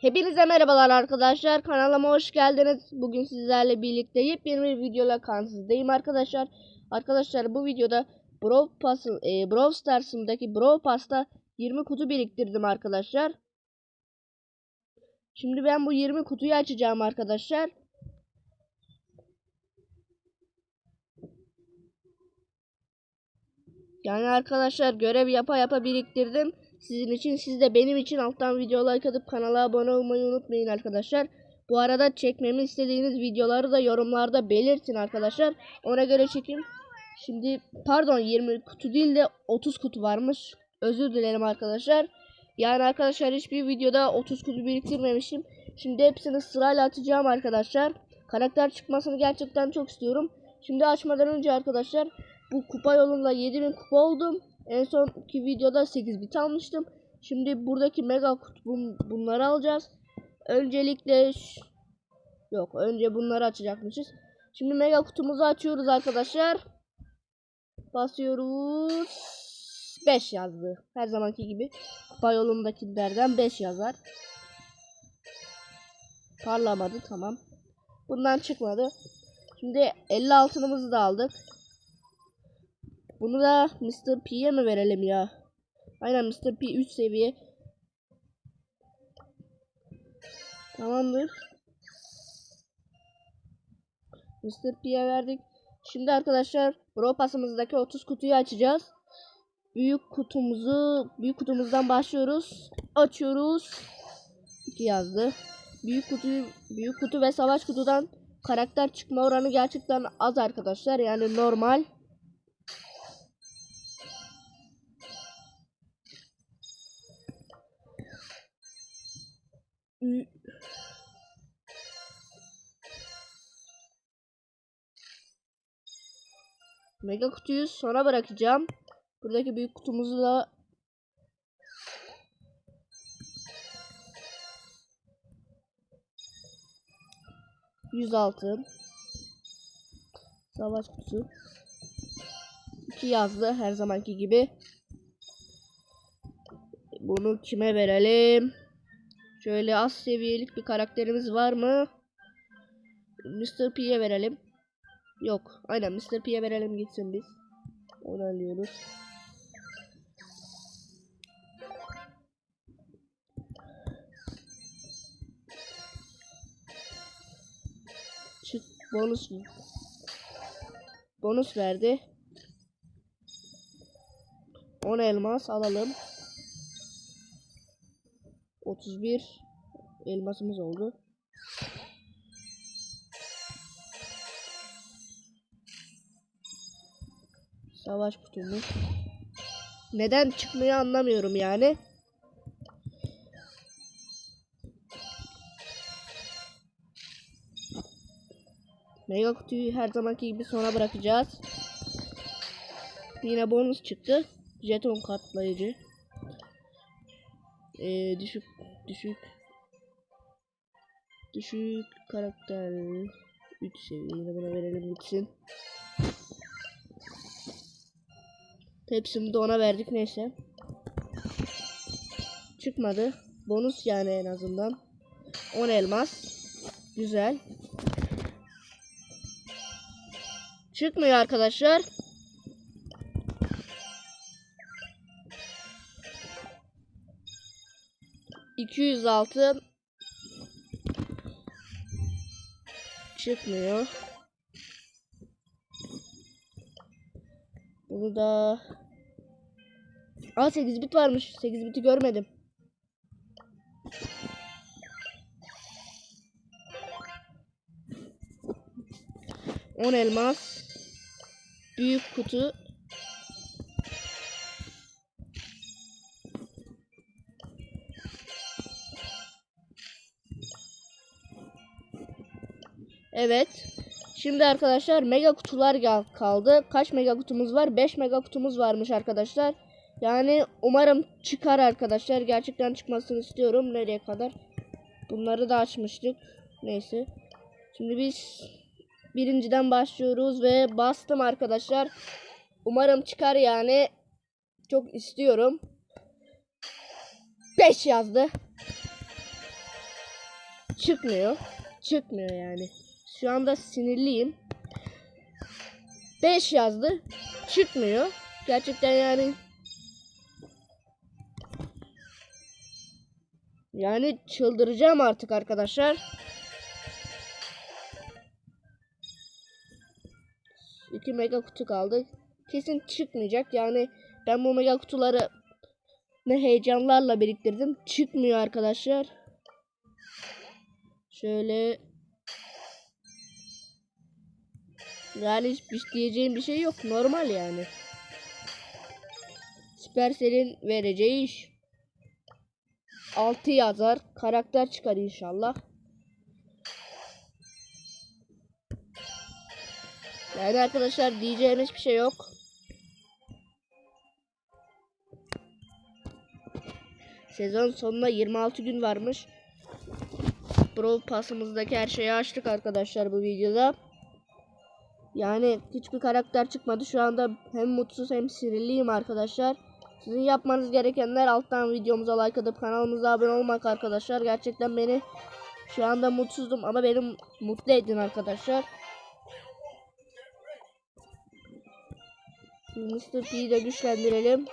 Hepinize merhabalar arkadaşlar. Kanalıma hoş geldiniz. Bugün sizlerle birlikte yepyeni bir videoyla karşınızdayım arkadaşlar. Arkadaşlar bu videoda Brawl Pass'ın e, Brawl Stars'ımdaki Brawl Pass'ta 20 kutu biriktirdim arkadaşlar. Şimdi ben bu 20 kutuyu açacağım arkadaşlar. Yani arkadaşlar görev yapa yapa biriktirdim. Sizin için siz de benim için alttan video like atıp kanala abone olmayı unutmayın arkadaşlar. Bu arada çekmemi istediğiniz videoları da yorumlarda belirtin arkadaşlar. Ona göre çekin. Şimdi pardon 20 kutu değil de 30 kutu varmış. Özür dilerim arkadaşlar. Yani arkadaşlar hiçbir videoda 30 kutu biriktirmemişim. Şimdi hepsini sırayla atacağım arkadaşlar. Karakter çıkmasını gerçekten çok istiyorum. Şimdi açmadan önce arkadaşlar bu kupa yolunda 7000 kupa oldum. En sonki videoda 8 bit almıştım. Şimdi buradaki mega kutu bun- bunları alacağız. Öncelikle yok önce bunları açacakmışız. Şimdi mega kutumuzu açıyoruz arkadaşlar. Basıyoruz. 5 yazdı. Her zamanki gibi kupa yolundakilerden 5 yazar. Parlamadı tamam. Bundan çıkmadı. Şimdi 50 altınımızı da aldık. Bunu da Mr. P'ye mi verelim ya? Aynen Mr. P 3 seviye. Tamamdır. Mr. P'ye verdik. Şimdi arkadaşlar Brawl Pass'ımızdaki 30 kutuyu açacağız. Büyük kutumuzu büyük kutumuzdan başlıyoruz. Açıyoruz. 2 yazdı. Büyük kutu büyük kutu ve savaş kutudan karakter çıkma oranı gerçekten az arkadaşlar. Yani normal. Mega kutuyu sona bırakacağım. Buradaki büyük kutumuzu da Yüz altın. Savaş kutusu. İki yazdı her zamanki gibi. Bunu kime verelim? Şöyle az seviyelik bir karakterimiz var mı? Mr. P'ye verelim. Yok. Aynen Mr. P'ye verelim gitsin biz. Onu alıyoruz. Çık bonus bonus verdi. 10 elmas alalım. 31 elmasımız oldu. Savaş kutumuz. Neden çıkmıyor anlamıyorum yani. Mega kutuyu her zamanki gibi sona bırakacağız. Yine bonus çıktı. Jeton katlayıcı. Ee, düşük düşük düşük karakter 3 seviye yine buna verelim gitsin. Hepsini de ona verdik neyse. Çıkmadı. Bonus yani en azından. 10 elmas. Güzel. Çıkmıyor arkadaşlar. İki yüz altı çıkmıyor. Bunu da Aa 8 bit varmış. 8 biti görmedim. On elmas. Büyük kutu. Evet. Şimdi arkadaşlar mega kutular kaldı. Kaç mega kutumuz var? 5 mega kutumuz varmış arkadaşlar. Yani umarım çıkar arkadaşlar. Gerçekten çıkmasını istiyorum. Nereye kadar? Bunları da açmıştık. Neyse. Şimdi biz birinciden başlıyoruz ve bastım arkadaşlar. Umarım çıkar yani. Çok istiyorum. 5 yazdı. çıkmıyor. Çıkmıyor yani. Şu anda sinirliyim. 5 yazdı. Çıkmıyor. Gerçekten yani Yani çıldıracağım artık arkadaşlar. İki mega kutu kaldı. Kesin çıkmayacak. Yani ben bu mega kutuları ne heyecanlarla biriktirdim. Çıkmıyor arkadaşlar. Şöyle yani hiçbir diyeceğim bir şey yok. Normal yani. Supercell'in vereceği iş. 6 yazar. Karakter çıkar inşallah. Yani arkadaşlar diyeceğim hiçbir şey yok. Sezon sonuna 26 gün varmış. Brawl Pass'ımızdaki her şeyi açtık arkadaşlar bu videoda. Yani hiçbir karakter çıkmadı. Şu anda hem mutsuz hem sinirliyim arkadaşlar. Sizin yapmanız gerekenler alttan videomuza like atıp kanalımıza abone olmak arkadaşlar. Gerçekten beni şu anda mutsuzdum ama beni mutlu edin arkadaşlar. Mr. P'yi de güçlendirelim.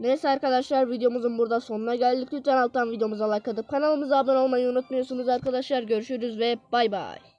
Neyse arkadaşlar videomuzun burada sonuna geldik. Lütfen alttan videomuza like atıp kanalımıza abone olmayı unutmuyorsunuz arkadaşlar. Görüşürüz ve bay bay.